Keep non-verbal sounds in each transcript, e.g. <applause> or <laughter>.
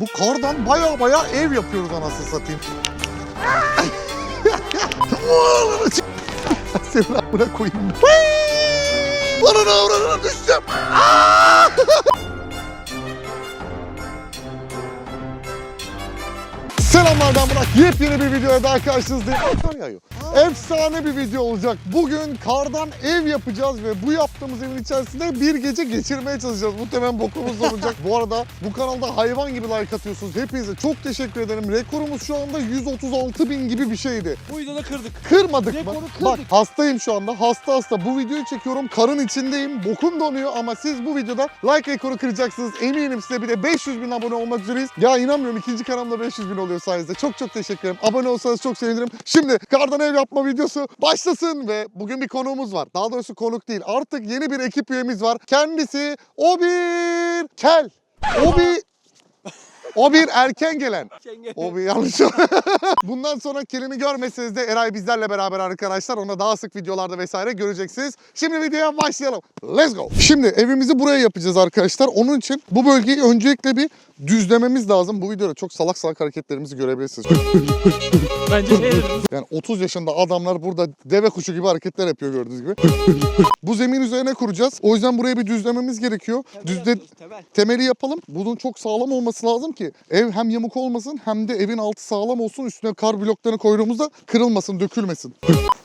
Bu kardan baya baya ev yapıyoruz anasını satayım. Senin amına koyayım. Bana ne avradına düşeceğim. Selamlar Burak. Yepyeni bir videoya daha karşınızdayım. Ay, Kar yağıyor. Efsane bir video olacak. Bugün kardan ev yapacağız ve bu yaptığımız evin içerisinde bir gece geçirmeye çalışacağız. Muhtemelen bokumuz olacak. <laughs> bu arada bu kanalda hayvan gibi like atıyorsunuz. Hepinize çok teşekkür ederim. Rekorumuz şu anda 136 bin gibi bir şeydi. Bu videoda kırdık. Kırmadık mı? Rekoru kırdık. Bak hastayım şu anda. Hasta hasta. Bu videoyu çekiyorum. Karın içindeyim. Bokum donuyor ama siz bu videoda like rekoru kıracaksınız. Eminim size bir de 500 bin abone olmak üzereyiz. Ya inanmıyorum ikinci kanalımda 500 bin oluyor sayenizde. Çok çok teşekkür ederim. Abone olsanız çok sevinirim. Şimdi kardan ev yapma videosu başlasın ve bugün bir konuğumuz var. Daha doğrusu konuk değil. Artık yeni bir ekip üyemiz var. Kendisi o kel. O o bir erken gelen. O bir yanlış. <laughs> Bundan sonra kelini görmeseniz de Eray bizlerle beraber arkadaşlar. Ona daha sık videolarda vesaire göreceksiniz. Şimdi videoya başlayalım. Let's go. Şimdi evimizi buraya yapacağız arkadaşlar. Onun için bu bölgeyi öncelikle bir düzlememiz lazım. Bu videoda çok salak salak hareketlerimizi görebilirsiniz. <laughs> Bence şey. Yani 30 yaşında adamlar burada deve kuşu gibi hareketler yapıyor gördüğünüz gibi. bu zemin üzerine kuracağız. O yüzden buraya bir düzlememiz gerekiyor. Düzle temeli yapalım. Bunun çok sağlam olması lazım ki ev hem yamuk olmasın hem de evin altı sağlam olsun. Üstüne kar bloklarını koyduğumuzda kırılmasın, dökülmesin.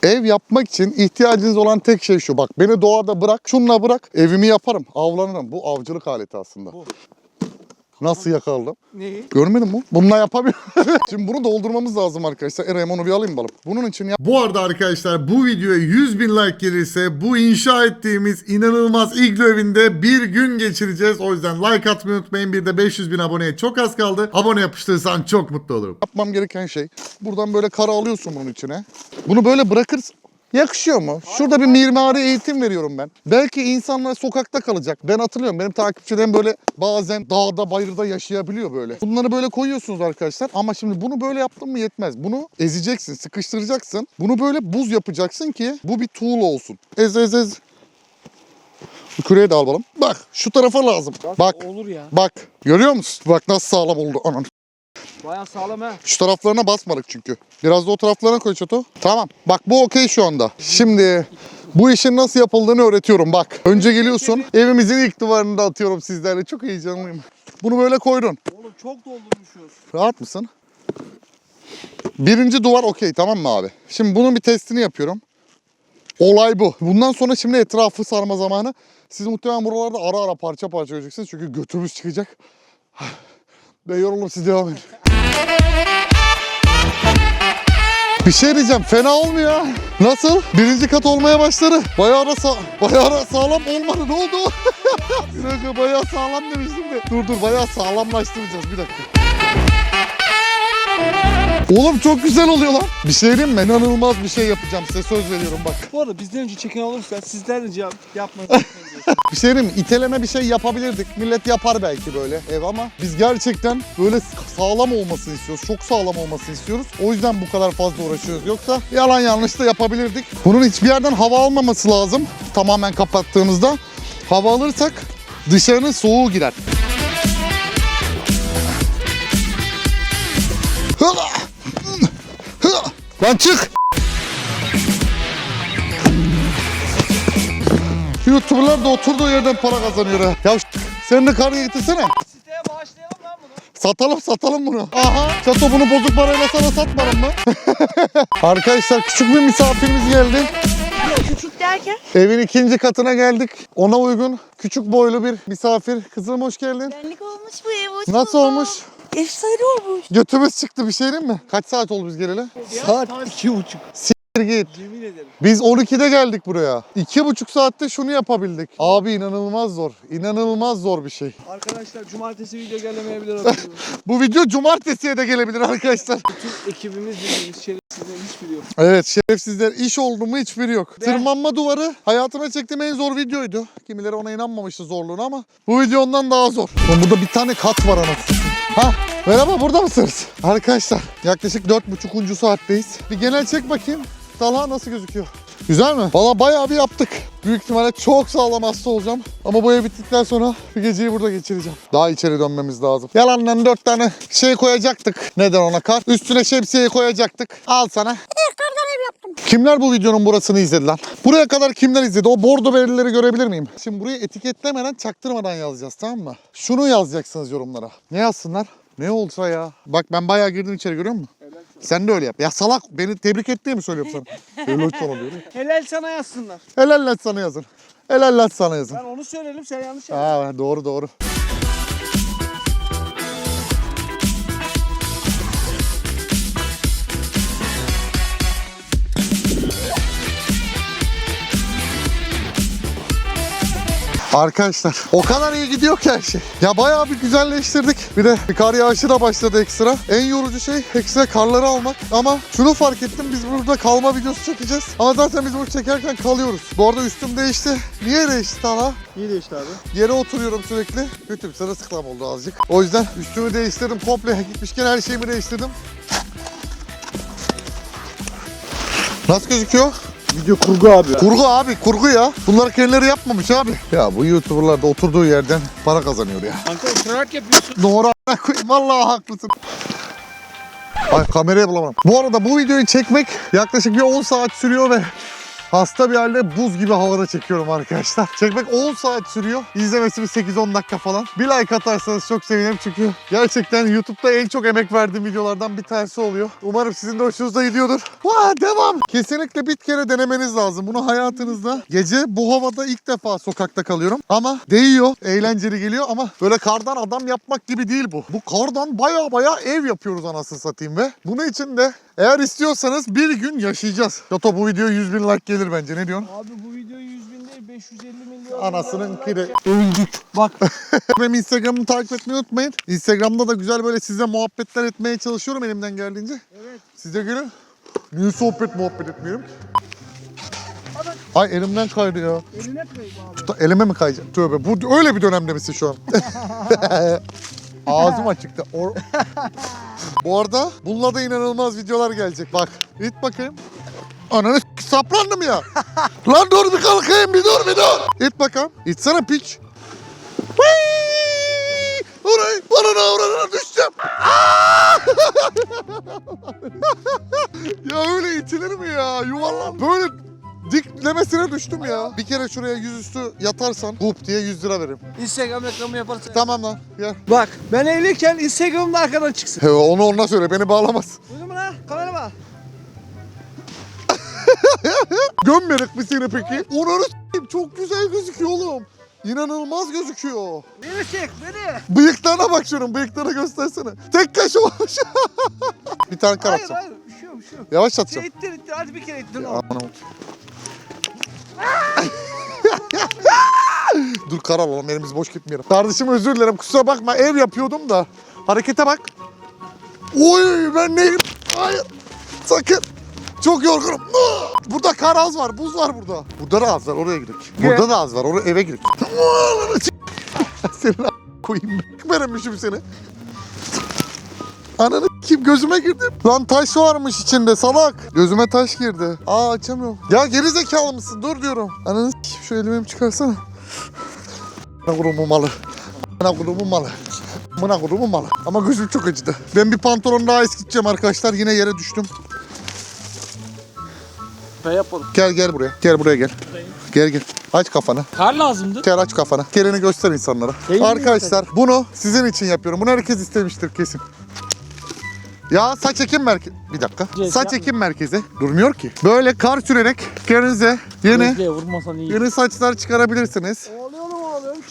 ev yapmak için ihtiyacınız olan tek şey şu. Bak beni doğada bırak, şunla bırak. Evimi yaparım, avlanırım. Bu avcılık aleti aslında. Bu. Nasıl yakaladım? Neyi? Görmedin mi? Bununla yapamıyorum. <laughs> Şimdi bunu doldurmamız lazım arkadaşlar. Eray'ım onu bir alayım bakalım. Bunun için yap- Bu arada arkadaşlar bu videoya 100 bin like gelirse bu inşa ettiğimiz inanılmaz iglo evinde bir gün geçireceğiz. O yüzden like atmayı unutmayın. Bir de 500 bin aboneye çok az kaldı. Abone yapıştırırsan çok mutlu olurum. Yapmam gereken şey buradan böyle kara alıyorsun bunun içine. Bunu böyle bırakırsın. Yakışıyor mu? Şurada bir mimari eğitim veriyorum ben. Belki insanlar sokakta kalacak. Ben hatırlıyorum benim takipçilerim böyle bazen dağda bayırda yaşayabiliyor böyle. Bunları böyle koyuyorsunuz arkadaşlar ama şimdi bunu böyle yaptın mı yetmez. Bunu ezeceksin, sıkıştıracaksın. Bunu böyle buz yapacaksın ki bu bir tuğla olsun. Ez ez ez. Küreye de alalım. Bak şu tarafa lazım. Bak Olur ya. bak görüyor musun? Bak nasıl sağlam oldu. Anan. Baya sağlam ha. Şu taraflarına basmadık çünkü. Biraz da o taraflarına koy çato. Tamam. Bak bu okey şu anda. Şimdi bu işin nasıl yapıldığını öğretiyorum bak. Önce geliyorsun. Evimizin ilk duvarını da atıyorum sizlerle. Çok heyecanlıyım. Bunu böyle koydun. Oğlum çok doldurmuşuz. Rahat mısın? Birinci duvar okey tamam mı abi? Şimdi bunun bir testini yapıyorum. Olay bu. Bundan sonra şimdi etrafı sarma zamanı. Siz muhtemelen buralarda ara ara parça parça göreceksiniz. Çünkü götümüz çıkacak. <sighs> Ben yoruldum siz devam edin. Bir şey diyeceğim fena olmuyor. Nasıl? Birinci kat olmaya başladı. Bayağı da, sa bayağı da sağlam olmadı. Ne oldu? <laughs> bayağı sağlam demiştim de. Dur dur bayağı sağlamlaştıracağız bir dakika. Oğlum çok güzel oluyor lan. Bir şey diyeyim mi? İnanılmaz bir şey yapacağım size söz veriyorum bak. Bu arada bizden önce çeken olursa sizler de cevap yapmayın. <laughs> Bir şey diyeyim mi? İteleme bir şey yapabilirdik. Millet yapar belki böyle ev ama biz gerçekten böyle sağlam olmasını istiyoruz. Çok sağlam olmasını istiyoruz. O yüzden bu kadar fazla uğraşıyoruz. Yoksa yalan yanlış da yapabilirdik. Bunun hiçbir yerden hava almaması lazım. Tamamen kapattığımızda. Hava alırsak dışarının soğuğu girer. Hıla! Hıla! Lan çık! YouTuber'lar da oturduğu yerden para kazanıyor ha. Ya sen de karıyı getirsene. Siteye bağışlayalım lan bunu. Satalım satalım bunu. Aha. Çato bunu bozuk parayla sana satmadım mı? <laughs> Arkadaşlar küçük bir misafirimiz geldi. Küçük derken? Evin ikinci katına geldik. Ona uygun küçük boylu bir misafir. Kızım hoş geldin. Benlik olmuş bu ev. hoş Nasıl bulduk. olmuş? Efsane olmuş. Götümüz çıktı bir şey değil mi? Kaç saat oldu biz geleli? Saat iki buçuk. Bir git. Yemin ederim. Biz 12'de geldik buraya. İki buçuk saatte şunu yapabildik. Abi inanılmaz zor. İnanılmaz zor bir şey. Arkadaşlar cumartesi video gelemeyebilir hatırlıyorum. <laughs> Bu video cumartesiye de gelebilir arkadaşlar. Bütün ekibimiz dediğimiz şerefsizlerin hiçbiri yok. Evet şerefsizler iş oldu mu hiçbiri yok. Ve- Tırmanma duvarı hayatıma çektiğim en zor videoydu. Kimileri ona inanmamıştı zorluğuna ama bu video ondan daha zor. Lan burada bir tane kat var anasını. Ha merhaba burada mısınız? Arkadaşlar yaklaşık dört buçukuncu saatteyiz. Bir genel çek bakayım. Talha nasıl gözüküyor? Güzel mi? Valla bayağı bir yaptık. Büyük ihtimalle çok sağlam hasta olacağım. Ama bu ev bittikten sonra bir geceyi burada geçireceğim. Daha içeri dönmemiz lazım. Yalandan dört tane şey koyacaktık. Neden ona kar? Üstüne şemsiyeyi koyacaktık. Al sana. Kimler bu videonun burasını izledi lan? Buraya kadar kimler izledi? O bordo belirleri görebilir miyim? Şimdi burayı etiketlemeden, çaktırmadan yazacağız tamam mı? Şunu yazacaksınız yorumlara. Ne yazsınlar? Ne olsa ya. Bak ben bayağı girdim içeri görüyor musun? Sen de öyle yap. Ya salak beni tebrik ettiğimi mi söylüyorum sana? <laughs> Helal sana diyorum. Helal sana yazsınlar. Helal lan sana yazın. Helal lan sana yazın. Ben onu söyledim sen yanlış yaptın. Aa doğru doğru. Arkadaşlar o kadar iyi gidiyor ki her şey. Ya bayağı bir güzelleştirdik. Bir de kar yağışı da başladı ekstra. En yorucu şey ekstra karları almak. Ama şunu fark ettim biz burada kalma videosu çekeceğiz. Ama zaten biz bunu çekerken kalıyoruz. Bu arada üstüm değişti. Niye değişti Talha? İyi değişti abi. Yere oturuyorum sürekli. Götüm sırılsıklam oldu azıcık. O yüzden üstümü değiştirdim. Komple gitmişken her şeyimi değiştirdim. Nasıl gözüküyor? Video kurgu abi. Kurgu abi kurgu ya. Bunları kendileri yapmamış abi. Ya bu YouTuber'lar da oturduğu yerden para kazanıyor ya. Kanka oturarak yapıyorsun. Doğru a**ına koyayım. <laughs> Vallahi haklısın. Ay kamerayı bulamadım. Bu arada bu videoyu çekmek yaklaşık bir 10 saat sürüyor ve hasta bir halde buz gibi havada çekiyorum arkadaşlar. Çekmek 10 saat sürüyor. İzlemesi bir 8-10 dakika falan. Bir like atarsanız çok sevinirim çünkü gerçekten YouTube'da en çok emek verdiğim videolardan bir tanesi oluyor. Umarım sizin de hoşunuza gidiyordur. Vah devam. Kesinlikle bir kere denemeniz lazım. Bunu hayatınızda gece bu havada ilk defa sokakta kalıyorum. Ama değiyor. Eğlenceli geliyor ama böyle kardan adam yapmak gibi değil bu. Bu kardan baya baya ev yapıyoruz anasını satayım ve bunun için de eğer istiyorsanız bir gün yaşayacağız. Yoto bu video 100 bin like gelir bence. Ne diyorsun? Abi bu video 100 bin değil 550 milyon. Anasının kiri. Öldük. Bak. <laughs> Benim Instagram'ımı takip etmeyi unutmayın. Instagram'da da güzel böyle size muhabbetler etmeye çalışıyorum elimden geldiğince. Evet. Size gelin. Niye sohbet muhabbet etmiyorum ki? Ay elimden kaydı ya. Eline koyayım abi. Elime mi kayacak? Tövbe. Bu öyle bir dönemde misin şu an? <laughs> <laughs> Ağzım açıktı. Or- Bu arada bununla da inanılmaz videolar gelecek. Bak. İt bakayım. Ananı saplandım ya. <laughs> Lan dur bir kalkayım bir dur bir dur. İt bakalım. İtsene piç. Orayı ne uğradığına düşeceğim. <laughs> Ya öyle itilir mi ya? Yuvarlan. Böyle diklemesine düştüm ya. Bir kere şuraya yüzüstü yatarsan hup diye 100 lira veririm. Instagram reklamı yaparsan. Tamam lan gel. Bak ben evliyken Instagram'da arkadan çıksın. He, onu ona söyle beni bağlamaz. Duydun mu lan? Kamera bak. <laughs> Gömmedik mi seni peki? Onu s**eyim, çok güzel gözüküyor oğlum. İnanılmaz gözüküyor. Beni çek beni. Bıyıklarına bak şunun bıyıklarına göstersene. Tek kaş olmuş. <laughs> bir tane kar Hayır atacağım. hayır bir şey bir şey. Yavaş Şey atacağım. ittir ittir hadi bir kere ittir. Ya, aman Dur kar alalım elimiz boş gitmeyelim. Kardeşim özür dilerim kusura bakma ev yapıyordum da. Harekete bak. Oy ben ne... Hayır. Sakın. Çok yorgunum. Burada kar az var, buz var burada. Burada da az var, oraya gidelim. Burada da az var, oraya eve gidelim. <laughs> Senin a- koyayım ben. Veremişim seni. Ananı kim gözüme girdi. Lan taş varmış içinde salak. Gözüme taş girdi. Aa açamıyorum. Ya geri zekalı mısın? Dur diyorum. Ananı s**eyim, şu elimi çıkarsana. Bana kurumun malı. Bana kurumun malı. Bana kurumun malı. Ama gözüm çok acıdı. Ben bir pantolon daha eskiteceğim arkadaşlar. Yine yere düştüm. Ben yapalım. Gel gel buraya. Gel buraya gel. Gel gel. Aç kafanı. Kar lazımdı. Gel aç kafanı. Gelini göster insanlara. Değil mi Arkadaşlar bunu sizin için yapıyorum. Bunu herkes istemiştir kesin. Ya saç ekim merkezi. Bir dakika. Cez saç yapma. ekim merkezi. Durmuyor ki. Böyle kar sürerek kendinize yeni Bekle vurmasan iyi. yeni saçlar çıkarabilirsiniz.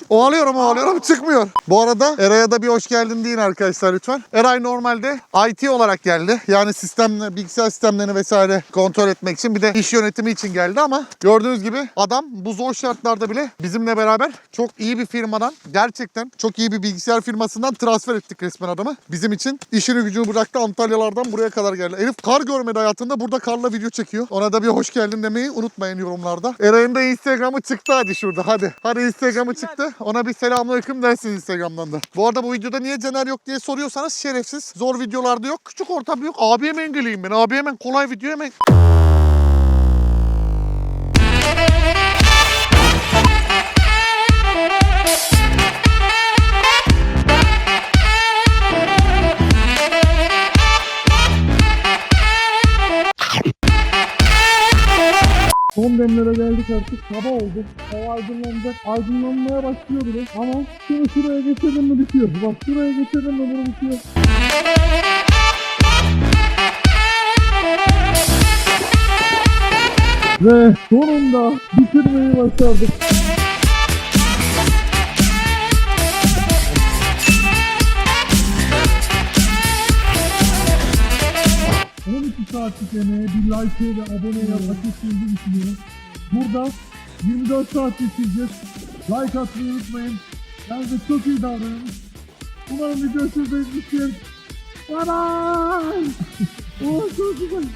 Ovalıyorum ovalıyorum çıkmıyor. Bu arada Eray'a da bir hoş geldin deyin arkadaşlar lütfen. Eray normalde IT olarak geldi. Yani sistemle, bilgisayar sistemlerini vesaire kontrol etmek için bir de iş yönetimi için geldi ama gördüğünüz gibi adam bu zor şartlarda bile bizimle beraber çok iyi bir firmadan gerçekten çok iyi bir bilgisayar firmasından transfer ettik resmen adamı. Bizim için işini gücünü bıraktı Antalyalardan buraya kadar geldi. Herif kar görmedi hayatında burada karla video çekiyor. Ona da bir hoş geldin demeyi unutmayın yorumlarda. Eray'ın da Instagram'ı çıktı hadi şurada hadi. Hadi Instagram'ı çıktı. Ona bir selamünaleyküm dersin Instagram'dan da. Bu arada bu videoda niye Caner yok diye soruyorsanız şerefsiz. Zor videolarda yok. Küçük ortam yok. Abi hemen geleyim ben. Abi hemen kolay video hemen. Ekstremlere geldik artık. Sabah oldu. Hava aydınlanacak. Aydınlanmaya başlıyor bile. Ama şunu şuraya geçelim mi bitiyor. Bak şuraya geçelim mi bunu bitiyor. Ve sonunda bitirmeyi başardık. ...12 saatlik emeğe bir like ve aboneye hak ettiğinizi düşünüyorum. Burada 24 saat geçireceğiz. Like atmayı unutmayın. Kendinize çok iyi davranın. Umarım video size beğenmiştir. Bye bye. <laughs> Oh çok güzel.